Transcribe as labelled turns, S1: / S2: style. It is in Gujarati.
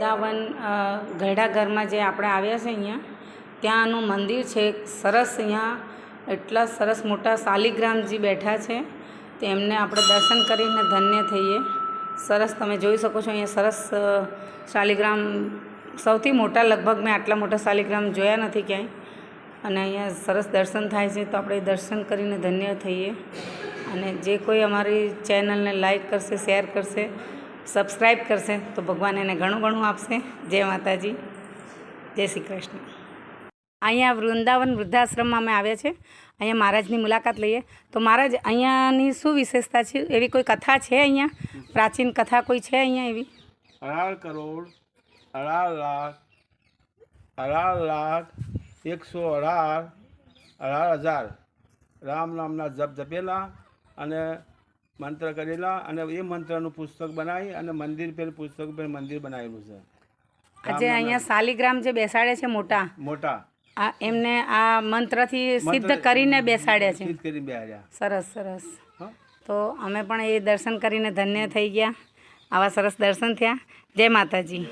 S1: વૃંદાવન અ, ઘરમાં જે આપણે આવ્યા છે અહીંયા ત્યાંનું મંદિર છે સરસ અહીંયા એટલા સરસ મોટા શાલિગ્રામજી બેઠા છે. તેમને આપણે દર્શન કરીને ધન્ય થઈએ. સરસ તમે જોઈ શકો છો અહીંયા સરસ શાલિગ્રામ સૌથી મોટા લગભગ મેં આટલા મોટા શાલિગ્રામ જોયા નથી ક્યાંય. અને અહીંયા સરસ દર્શન થાય છે તો આપણે દર્શન કરીને ધન્ય થઈએ. અને જે કોઈ અમારી ચેનલને લાઈક કરશે શેર કરશે સબસ્ક્રાઈબ કરશે તો ભગવાન એને ઘણું ઘણું આપશે. જય માતાજી. જય શ્રી કૃષ્ણ. અહીંયા વૃંદાવન વૃદ્ધાશ્રમમાં અમે આવ્યા છે અહીંયા મહારાજની મુલાકાત લઈએ. તો મહારાજ, અહીંયાની શું વિશેષતા છે? એવી કોઈ કથા છે અહીંયા? પ્રાચીન કથા કોઈ છે અહીંયા એવી?
S2: અઢાર કરોડ, અઢાર લાખ અઢાર લાખ, એકસો અઢાર અઢાર હજાર. રામ નામના જપ જપેલા અને મંત્ર કરેલા અને એ મંત્રનું પુસ્તક બનાવી અને મંદિર પર પુસ્તક પર મંદિર બનાવેલું છે.
S1: આજે અહીંયા શાલિગ્રામ જે બેસાડે છે મોટા
S2: મોટા.
S1: આ એમને આ મંત્રથી સિદ્ધ કરીને બેસાડ્યા છે.
S2: સિદ્ધ કરીને બેસાડ્યા.
S1: સરસ સરસ. તો અમે પણ એ દર્શન કરીને ધન્ય થઈ ગયા. આવા સરસ દર્શન થયા. જય માતાજી.